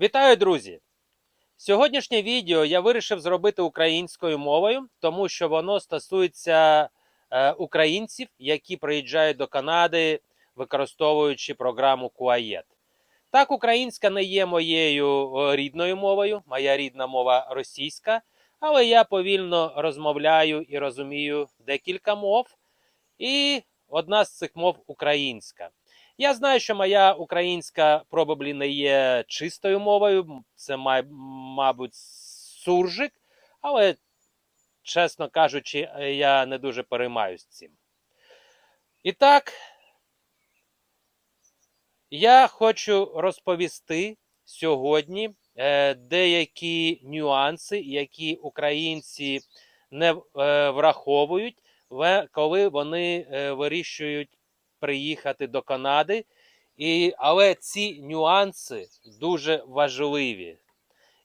Вітаю, друзі! Сьогоднішнє відео я вирішив зробити українською мовою, тому що воно стосується е, українців, які приїжджають до Канади, використовуючи програму Куаєт. Так, українська не є моєю рідною мовою, моя рідна мова російська, але я повільно розмовляю і розумію декілька мов, і одна з цих мов українська. Я знаю, що моя українська probably не є чистою мовою, це, май- мабуть, суржик, але, чесно кажучи, я не дуже переймаюсь цим. І так, я хочу розповісти сьогодні е, деякі нюанси, які українці не е, враховують, коли вони е, вирішують приїхати до Канади. І, але ці нюанси дуже важливі.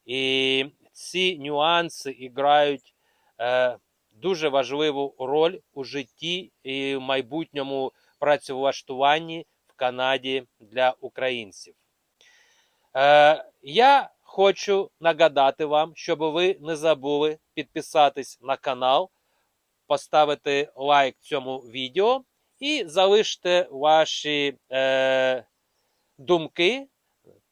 І ці нюанси грають е, дуже важливу роль у житті і в майбутньому працевлаштуванні в Канаді для українців. Е, я хочу нагадати вам, щоб ви не забули підписатись на канал, поставити лайк цьому відео і залиште ваші е, думки.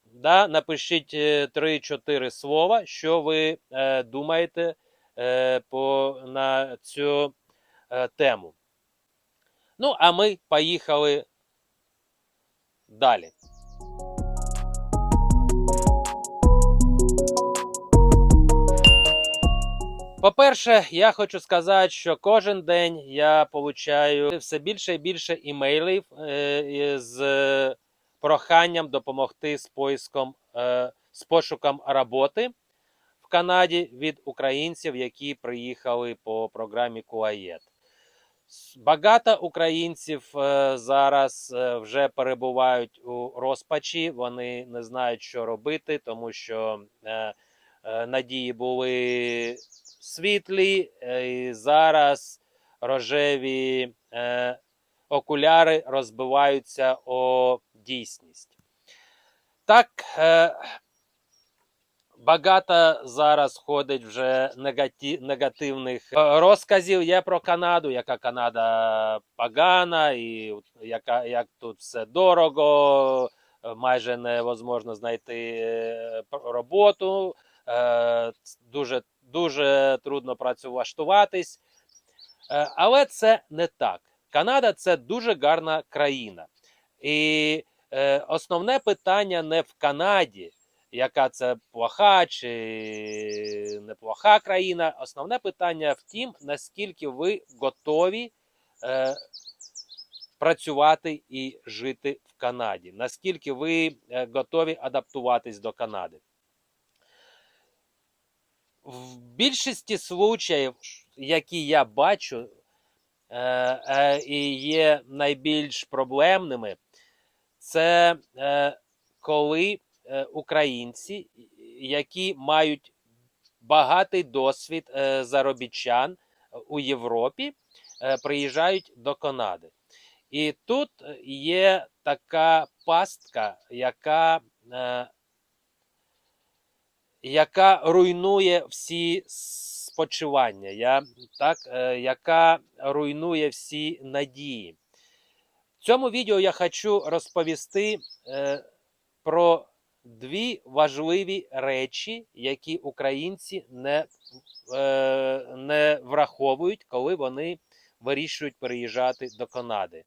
Да, напишіть е, 3-4 слова, що ви е, думаєте е, по, на цю е, тему. Ну, а ми поїхали далі. По-перше, я хочу сказати, що кожен день я получаю все більше і більше імейлів е, з е, проханням допомогти з поиском, е, з пошуком роботи в Канаді від українців, які приїхали по програмі Куаєт. Багато українців зараз вже перебувають у розпачі. Вони не знають, що робити, тому що надії були світлі, е, і зараз рожеві е, окуляри розбиваються о дійсність. Так, е, багато зараз ходить вже негативних е, розказів є про Канаду, яка Канада погана, і яка, як тут все дорого, е, майже невозможно знайти роботу, дуже, дуже трудно працевлаштуватись. Е, Але це не так. Канада це дуже гарна країна. І е, основне питання не в Канаді, яка це плоха чи неплоха країна. Основне питання в тім, наскільки ви готові е, працювати і жити в Канаді, наскільки ви готові адаптуватись до Канади. В більшості случаїв, які я бачу, е, е, і є найбільш проблемними, це е, коли е, українці, які мають багатий досвід е, заробітчан у Європі, е, приїжджають до Канади. І тут є така пастка, яка, е, яка руйнує всі спочивання, я, так, е, яка руйнує всі надії. В цьому відео я хочу розповісти е, про дві важливі речі, які українці не, е, не враховують, коли вони вирішують переїжджати до Канади.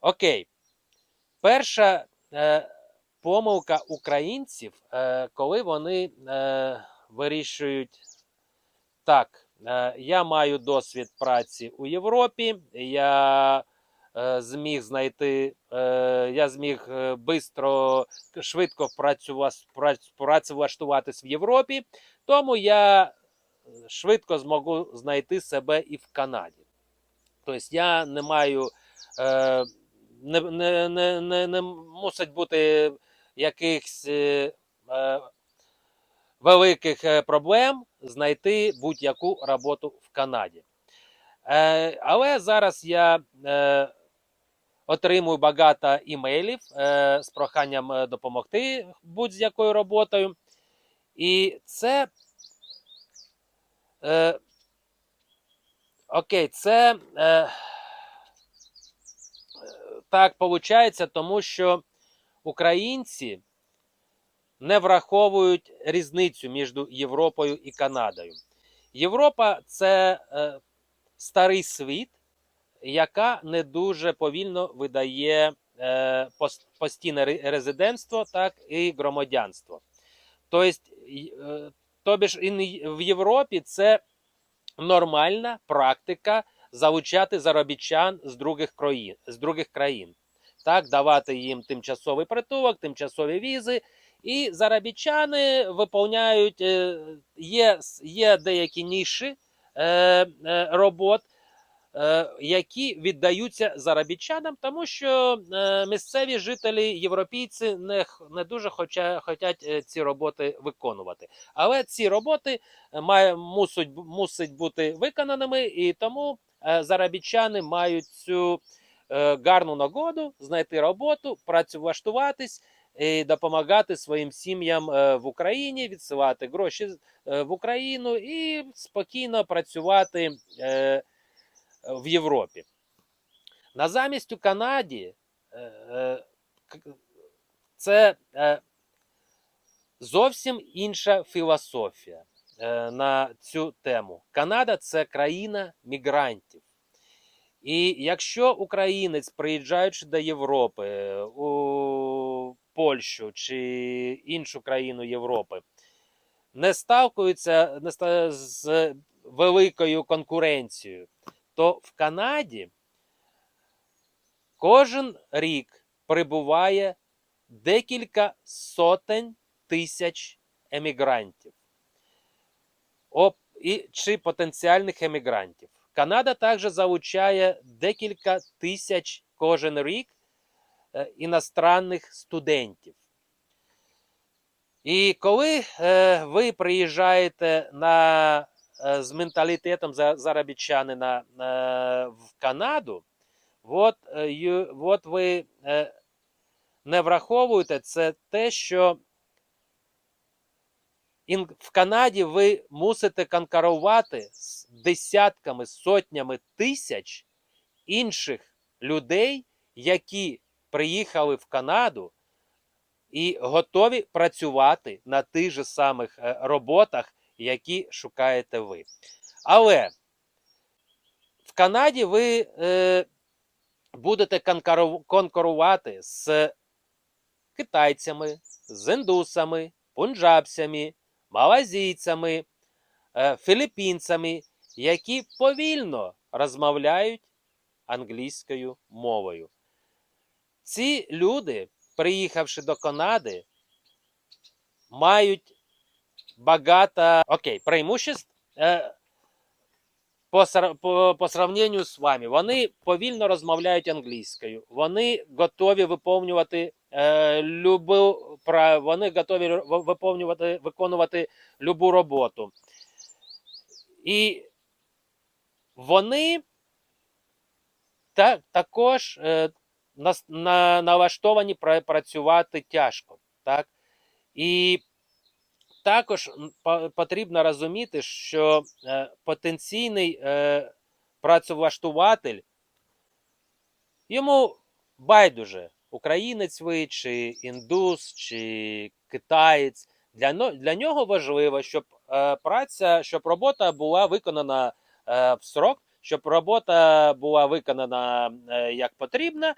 Окей. Перша е, помилка українців, е, коли вони е, вирішують так, е, я маю досвід праці у Європі, я зміг знайти, я зміг бистро, швидко працевлаштуватись в Європі, тому я швидко зможу знайти себе і в Канаді. Тобто я не маю, не, не, не, не, не мусить бути якихось е, е, великих е, проблем знайти будь-яку роботу в Канаді. Е, але зараз я е, отримую багато імейлів е, з проханням е, допомогти будь-з якою роботою. І це. Е, окей, це. Е, так виходить, тому що українці не враховують різницю між Європою і Канадою. Європа це е, старий світ, яка не дуже повільно видає е, постійне резидентство, так і громадянство. Тобто, е, тобі в Європі це нормальна практика залучати заробітчан з других країн, з других країн. Так, давати їм тимчасовий притулок, тимчасові візи. І заробітчани виповняють, е, є, є деякі ніші е, е, робот, е, які віддаються заробітчанам, тому що е, місцеві жителі, європейці не, не дуже хоча, хочуть е, ці роботи виконувати. Але ці роботи має, мусить, мусить бути виконаними, і тому е, заробітчани мають цю гарну нагоду знайти роботу, працевлаштуватись і допомагати своїм сім'ям е, в Україні, відсилати гроші е, в Україну і спокійно працювати е, в Європі. Назамість у Канаді е, е, це е, зовсім інша філософія е, на цю тему. Канада це країна мігрантів. І якщо українець, приїжджаючи до Європи, у Польщу чи іншу країну Європи, не сталкується не ста- з великою конкуренцією, то в Канаді кожен рік прибуває декілька сотень тисяч емігрантів Оп, і, чи потенціальних емігрантів. Канада також залучає декілька тисяч кожен рік е, іностранних студентів. І коли е, ви приїжджаєте на, е, з менталітетом заробітчанина в Канаду, от, от ви не враховуєте це те, що в Канаді ви мусите конкурувати з десятками, сотнями тисяч інших людей, які приїхали в Канаду і готові працювати на тих же самих е, роботах, які шукаєте ви. Але в Канаді ви е, будете конкурувати з китайцями, з індусами, пунджабцями, малазійцями, е, філіппінцями, які повільно розмовляють англійською мовою. Ці люди, приїхавши до Канади, мають багато окей, преимуществ е, по, по, по сравненню з вами. Вони повільно розмовляють англійською. Вони готові виповнювати любу, пра- вони готові виповнювати, виконувати любу роботу. І вони та, також е, нас- на, налаштовані пра- працювати тяжко. Так? І також потрібно розуміти, що е, потенційний е, працевлаштуватель йому байдуже, українець ви, чи індус, чи китаєць. Для, для нього важливо, щоб е, праця, щоб робота була виконана е, в срок, щоб робота була виконана е, як потрібно,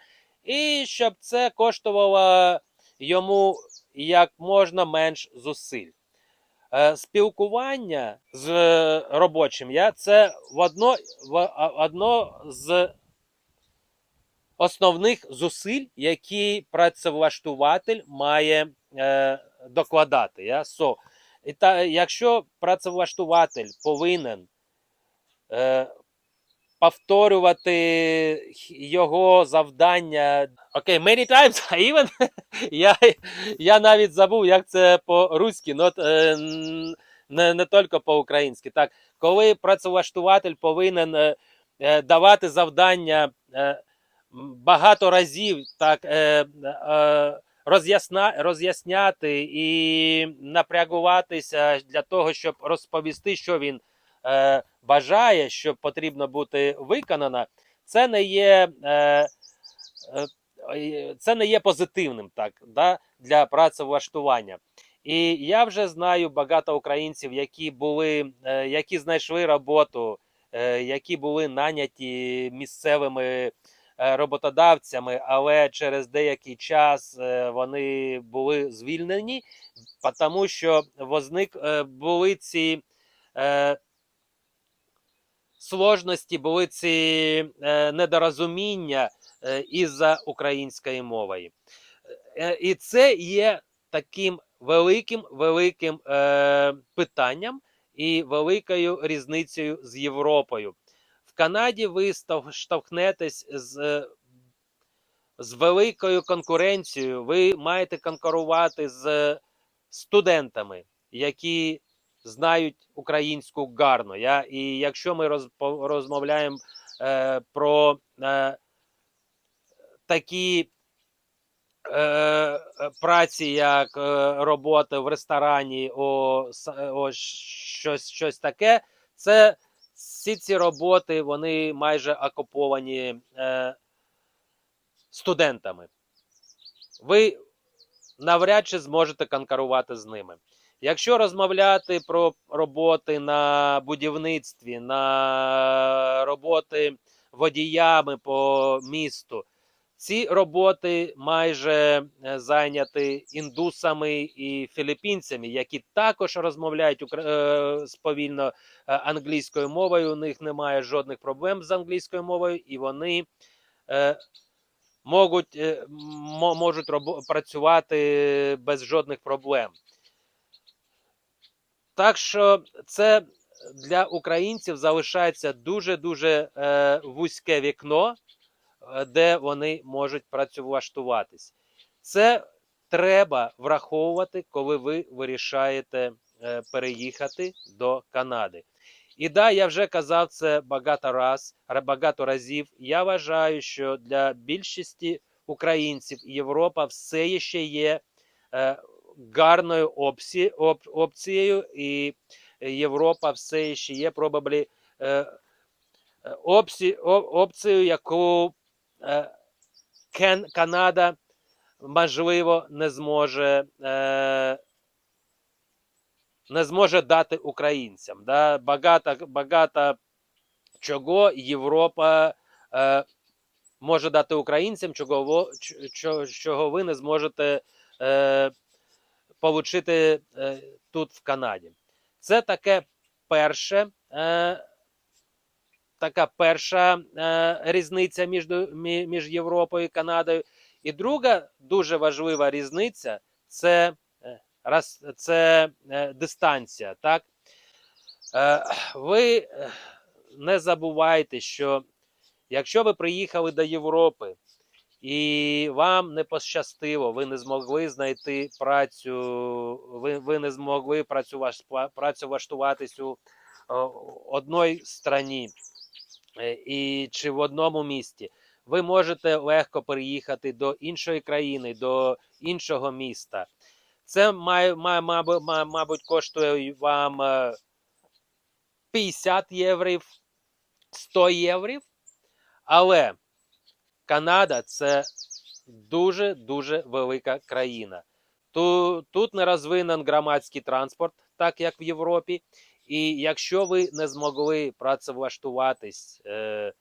і щоб це коштувало йому як можна менш зусиль. Е, Спілкування з е, робочим я це в одно, в одно з основних зусиль, які працевлаштуватель має е, докладати. Я? So, і та, якщо працевлаштуватель повинен е, повторювати його завдання. Окей, many times, а even я, я навіть забув, як це по-руськи, е, не, не тільки по-українськи. Так, коли працевлаштуватель повинен е, е, давати завдання е, багато разів так е, е, роз'ясна, роз'ясняти і напрягуватися для того, щоб розповісти, що він е, бажає, що потрібно бути виконано, це не є. Е, е, це не є позитивним так, да, для працевлаштування. І я вже знаю багато українців, які були, е, які знайшли роботу, е, які були наняті місцевими роботодавцями, але через деякий час е, вони були звільнені, тому що возник е, були ці е, сложності, були ці е, недорозуміння е, із-за української мови. Е, І це є таким великим великим е, питанням і великою різницею з Європою. Канаді ви штовхнетесь з, е, з великою конкуренцією. Ви маєте конкурувати з студентами, які знають українську гарно. Я, і якщо ми роз, розмовляємо е, про е, такі е, праці, як е, робота в ресторані, о, о щось, щось таке, це всі ці роботи вони майже окуповані е, студентами. Ви навряд чи зможете конкурувати з ними. Якщо розмовляти про роботи на будівництві, на роботи водіями по місту, ці роботи майже е, зайняті індусами і філіппінцями, які також розмовляють укра- е, сповільно е, англійською мовою. У них немає жодних проблем з англійською мовою, і вони можуть, можуть працювати без жодних проблем. Так що це для українців залишається дуже дуже вузьке вікно, де вони можуть працевлаштуватись. Це треба враховувати, коли ви вирішаєте е, переїхати до Канади. І да, я вже казав це багато раз, багато разів. Я вважаю, що для більшості українців Європа все ще є е, гарною опці, оп, опцією, і Європа все ще є probably, е, е, опці, опцією, яку е, Канада можливо не зможе. Е, не зможе дати українцям. Да? Багато, багато чого Європа е, може дати українцям, чого, чого ви не зможете е, отримати е, тут в Канаді. Це таке перше. Е, Така перша е, різниця між, між Європою і Канадою. І друга дуже важлива різниця це, е, раз, це е, дистанція. Так? Е, ви е, не забувайте, що якщо ви приїхали до Європи і вам не пощастило, ви не змогли знайти працю, ви, ви не змогли працюваш- працевлаштуватись у о, одній страні е, і чи в одному місті, ви можете легко переїхати до іншої країни, до іншого міста. Це має, має, мабуть, коштує вам е, 50 євро, 100 євро. Але Канада це дуже-дуже велика країна. Тут, тут не розвинен громадський транспорт, так як в Європі. І якщо ви не змогли працевлаштуватись е,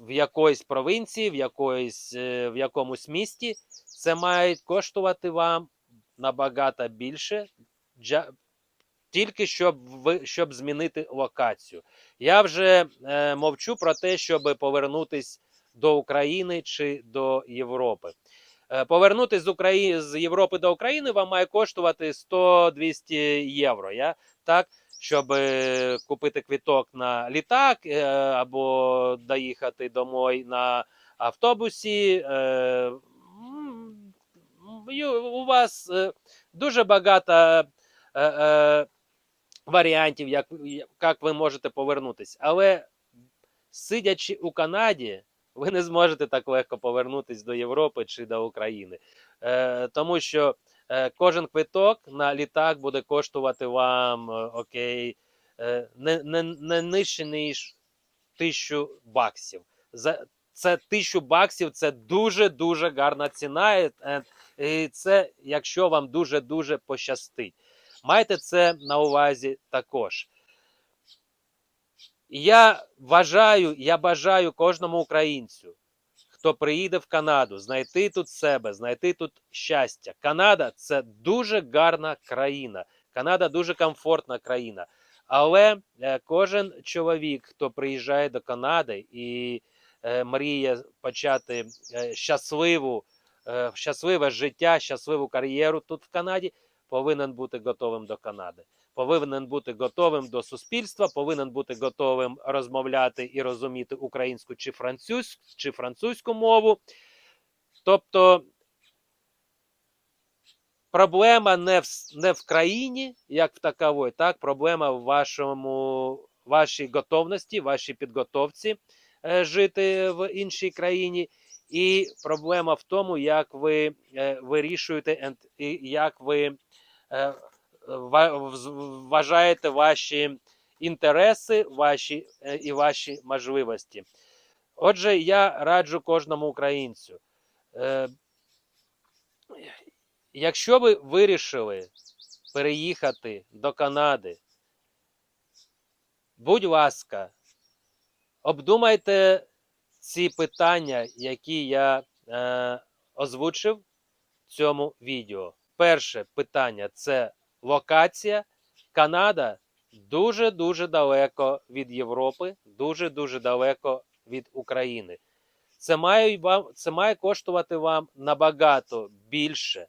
в якоїсь провінції, в, якоїсь, е, в якомусь місті, це має коштувати вам набагато більше, тільки щоб, ви, щоб змінити локацію. Я вже е, мовчу про те, щоб повернутись до України чи до Європи. Е, Повернутися з України з Європи до України вам має коштувати 100-200 євро. Я так, щоб е, купити квіток на літак е, або доїхати домой на автобусі. е, У вас дуже багато варіантів, як, як ви можете повернутися. Але сидячи у Канаді, ви не зможете так легко повернутися до Європи чи до України. Тому що кожен квиток на літак буде коштувати вам е, окей, е, не, не, не нижче, ніж тисячу баксів. За це тисячу баксів це дуже-дуже гарна ціна. Е, і це якщо вам дуже-дуже пощастить. Майте це на увазі також. Я вважаю, я бажаю кожному українцю, хто приїде в Канаду, знайти тут себе, знайти тут щастя. Канада це дуже гарна країна. Канада дуже комфортна країна. Але е, кожен чоловік, хто приїжджає до Канади і е, мріє почати е, щасливу, щасливе життя, щасливу кар'єру тут в Канаді, повинен бути готовим до Канади. Повинен бути готовим до суспільства, повинен бути готовим розмовляти і розуміти українську чи французьку, чи французьку мову. Тобто проблема не в, не в країні, як в таковой, так, проблема в вашому, вашій готовності, вашій підготовці е, жити в іншій країні. І проблема в тому, як ви е, вирішуєте і як ви е, вважаєте ваші інтереси, ваші е, і ваші можливості. Отже, я раджу кожному українцю. Е, Якщо ви вирішили переїхати до Канади, будь ласка, обдумайте ці питання, які я е, озвучив в цьому відео. Перше питання це локація. Канада дуже-дуже далеко від Європи, дуже-дуже далеко від України. Це має, вам, це має коштувати вам набагато більше,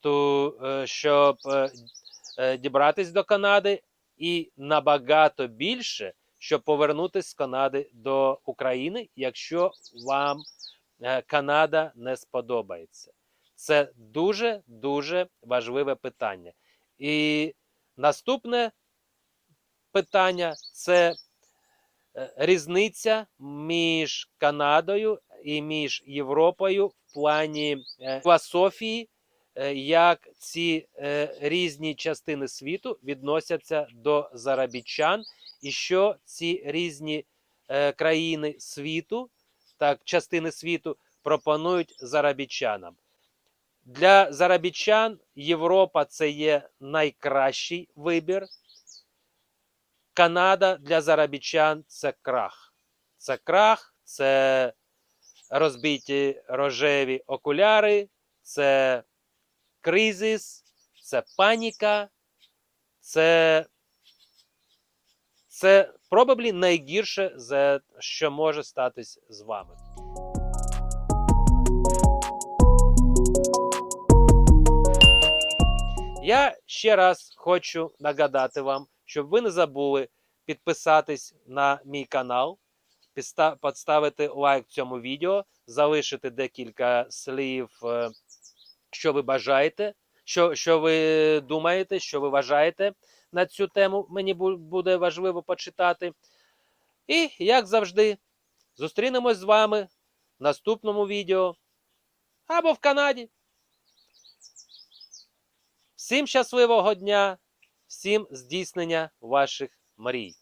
то, е, щоб е, е, дібратись до Канади, і набагато більше, щоб повернутися з Канади до України, якщо вам Канада не сподобається. Це дуже дуже важливе питання. І наступне питання це е, різниця між Канадою і між Європою в плані е, філософії, е, як ці різні частини світу відносяться до заробітчан, і що ці різні країни світу, так, частини світу пропонують заробітчанам. Для заробітчан Європа це є найкращий вибір. Канада для заробітчан це крах. Це крах, це розбиті рожеві окуляри, це кризис, це паніка, це, це probably найгірше, що може статись з вами. Я ще раз хочу нагадати вам, щоб ви не забули підписатись на мій канал, підста- поставити лайк цьому відео, залишити декілька слів, е, що ви бажаєте, що, що ви думаєте, що ви вважаєте на цю тему. Мені буде важливо почитати. І, як завжди, зустрінемось з вами в наступному відео або в Канаді. Всім щасливого дня, всім здійснення ваших мрій.